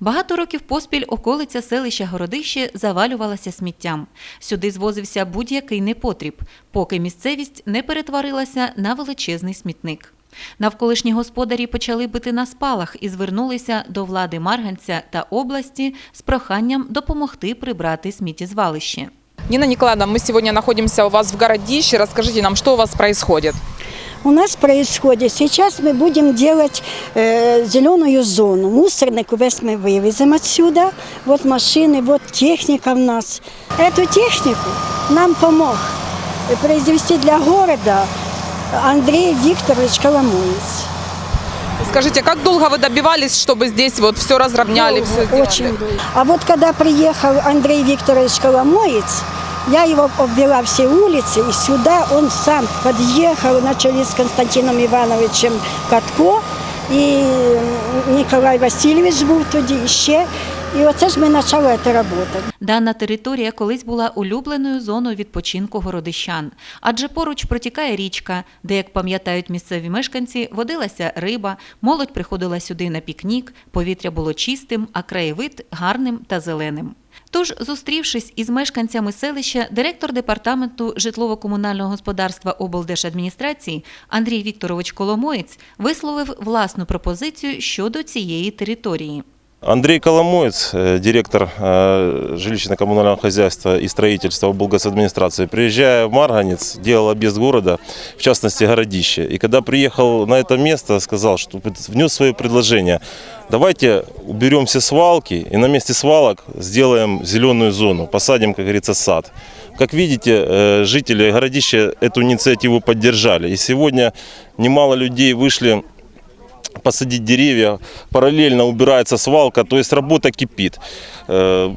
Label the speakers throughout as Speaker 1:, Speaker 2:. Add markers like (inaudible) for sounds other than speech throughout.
Speaker 1: Багато років поспіль околиця селища Городище завалювалася сміттям. Сюди звозився будь-який непотріб, поки місцевість не перетворилася на величезний смітник. Навколишні господарі почали бити на спалах і звернулися до влади Марганця та області з проханням допомогти прибрати сміттєзвалище.
Speaker 2: Нина Николаевна, мы сегодня находимся у вас в городище. Расскажите нам, что у вас происходит?
Speaker 3: У нас происходит, сейчас мы будем делать э, зеленую зону. Мусорник весь мы вывезем отсюда. Вот машины, вот техника у нас. Эту технику нам помог произвести для города Андрей Викторович Коломоец.
Speaker 2: Скажите, как долго вы добивались, чтобы здесь вот все разровняли, все сделали?
Speaker 3: Очень долго. А вот когда приехал Андрей Викторович Коломоец, я его обвела все улицы, и сюда он сам подъехал, начали с Константином Ивановичем Катко, і Ніколай Васильович був тоді, ще. І оце ж ми почали цю роботу.
Speaker 1: Дана територія колись була улюбленою зоною відпочинку городищан, адже поруч протікає річка, де, як пам'ятають місцеві мешканці, водилася риба, молодь приходила сюди на пікнік, повітря було чистим, а краєвид гарним та зеленим. Тож, зустрівшись із мешканцями селища, директор департаменту житлово-комунального господарства облдержадміністрації Андрій Вікторович Коломоєць висловив власну пропозицію щодо цієї території.
Speaker 4: Андрей Коломоец, э, директор э, жилищно-коммунального хозяйства и строительства облгосадминистрации, приезжая в Марганец, делал объезд города, в частности городище. И когда приехал на это место, сказал, что внес свое предложение. Давайте уберем все свалки и на месте свалок сделаем зеленую зону, посадим, как говорится, сад. Как видите, э, жители городища эту инициативу поддержали. И сегодня немало людей вышли посадить деревья, параллельно убирается свалка, то есть работа кипит. Э,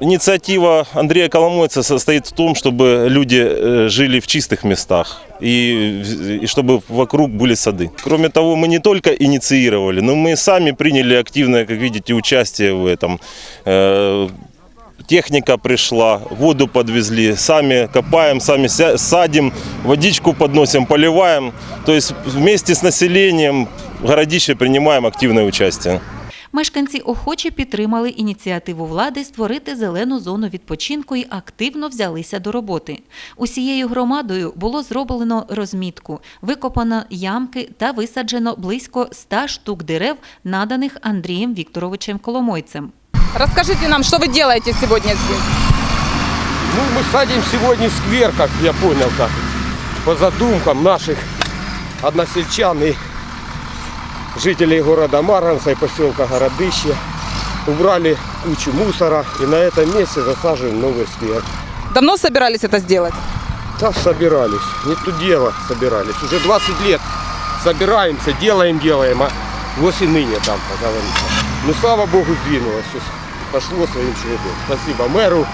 Speaker 4: Инициатива Андрея Коломойца состоит в том, чтобы люди э, жили в чистых местах и, и чтобы вокруг были сады. Кроме того, мы не только инициировали, но мы сами приняли активное, как видите, участие в этом. Э, Техника пришла, воду подвезли, сами копаем, сами садим, водичку подносим, поливаем. То есть вместе с населением городище принимаем активное участие.
Speaker 1: Мешканці охоче підтримали ініціативу влади створити зелену зону відпочинку і активно взялися до роботи. Усією громадою було зроблено розмітку, викопано ямки та висаджено близько 100 штук дерев, наданих Андрієм Вікторовичем Коломойцем.
Speaker 2: Расскажите нам, что вы делаете сегодня здесь?
Speaker 5: Ну, мы садим сегодня сквер, как я понял, как по задумкам наших односельчан и жителей города Марганца и поселка Городище. Убрали кучу мусора и на этом месте засаживаем новый сквер.
Speaker 2: Давно собирались это сделать?
Speaker 5: Так собирались, не то дело собирались. Уже 20 лет собираемся, делаем, делаем, а вот и ныне там, как говорится. Ну, слава Богу, сдвинулось. Пошло своим чередом. Спасибо мэру,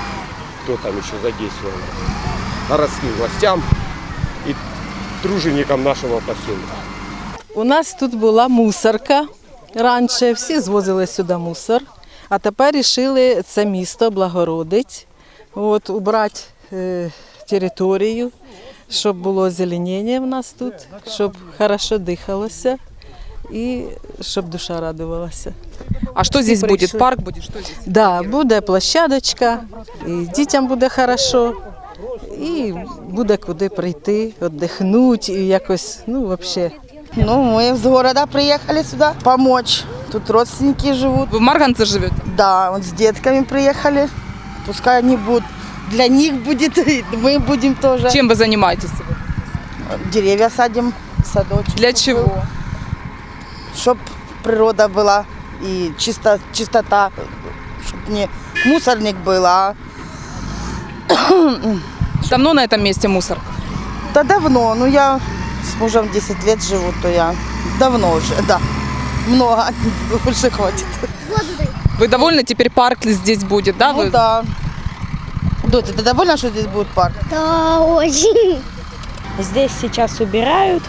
Speaker 5: кто там еще задействовал, городским властям и труженикам нашего поселка.
Speaker 6: У нас тут була мусорка. Раніше всі звозили сюди мусор, а тепер вирішили це місто облагородити, от, убрати е, територію, щоб було озеленення в нас тут, щоб хорошо дихалося і щоб душа радувалася.
Speaker 2: А что здесь будет? Парк будет? Что здесь?
Speaker 6: Да, буде площадочка, і дітям буде хорошо, і буде куди прийти, віддихнути і якось, ну, взагалі.
Speaker 7: Ну, мы с города приехали сюда помочь. Тут родственники живут.
Speaker 2: Вы в Марганце живете?
Speaker 7: Да, вот с детками приехали. Пускай они будут. Для них будет, и (laughs) мы будем тоже.
Speaker 2: Чем вы занимаетесь?
Speaker 7: Деревья садим, садочек.
Speaker 2: Для чего?
Speaker 7: Чтоб природа была и чисто, чистота. Чтоб не мусорник был, а
Speaker 2: Давно на этом месте мусор?
Speaker 7: да давно. Ну, я с мужем 10 лет живу, то я давно уже, да. Много, (laughs) больше хватит.
Speaker 2: Вы довольны? Теперь парк здесь будет, да?
Speaker 7: Ну
Speaker 2: Вы-
Speaker 7: да. Дотя, ты довольна, что здесь будет парк?
Speaker 8: Да, очень.
Speaker 9: Здесь сейчас убирают,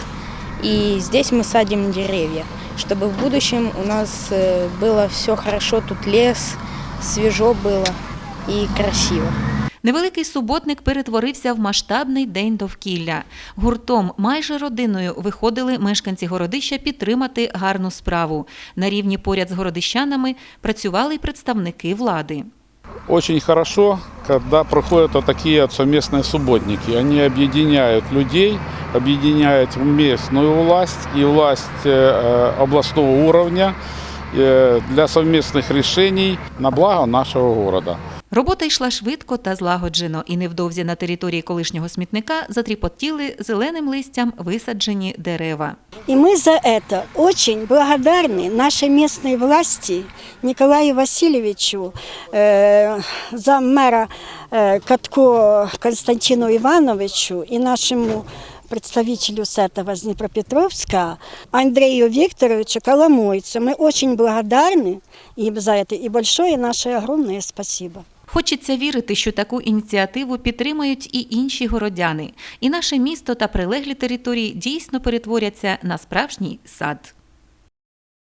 Speaker 9: и здесь мы садим деревья, чтобы в будущем у нас э, было все хорошо, тут лес, свежо было и красиво.
Speaker 1: Невеликий суботник перетворився в масштабний день довкілля. Гуртом майже родиною виходили мешканці городища підтримати гарну справу. На рівні поряд з городищанами працювали й представники влади.
Speaker 8: Очень хорошо, когда проходят вот такие вот совместные субботники. Они объединяют людей, объединяют местную власть и власть э, областного уровня э, для совместных решений на благо нашего города.
Speaker 1: Робота йшла швидко та злагоджено, і невдовзі на території колишнього смітника затріпотіли зеленим листям висаджені дерева.
Speaker 3: И мы за это очень благодарны нашей местной власти Николаю Васильевичу, э, заммэра э, Катко Константину Ивановичу и нашему представителю с этого с Днепропетровска Андрею Викторовичу Коломойцу. Мы очень благодарны им за это и большое наше огромное спасибо.
Speaker 1: Хочеться вірити, що таку ініціативу підтримають і інші городяни, і наше місто та прилеглі території дійсно перетворяться на справжній сад.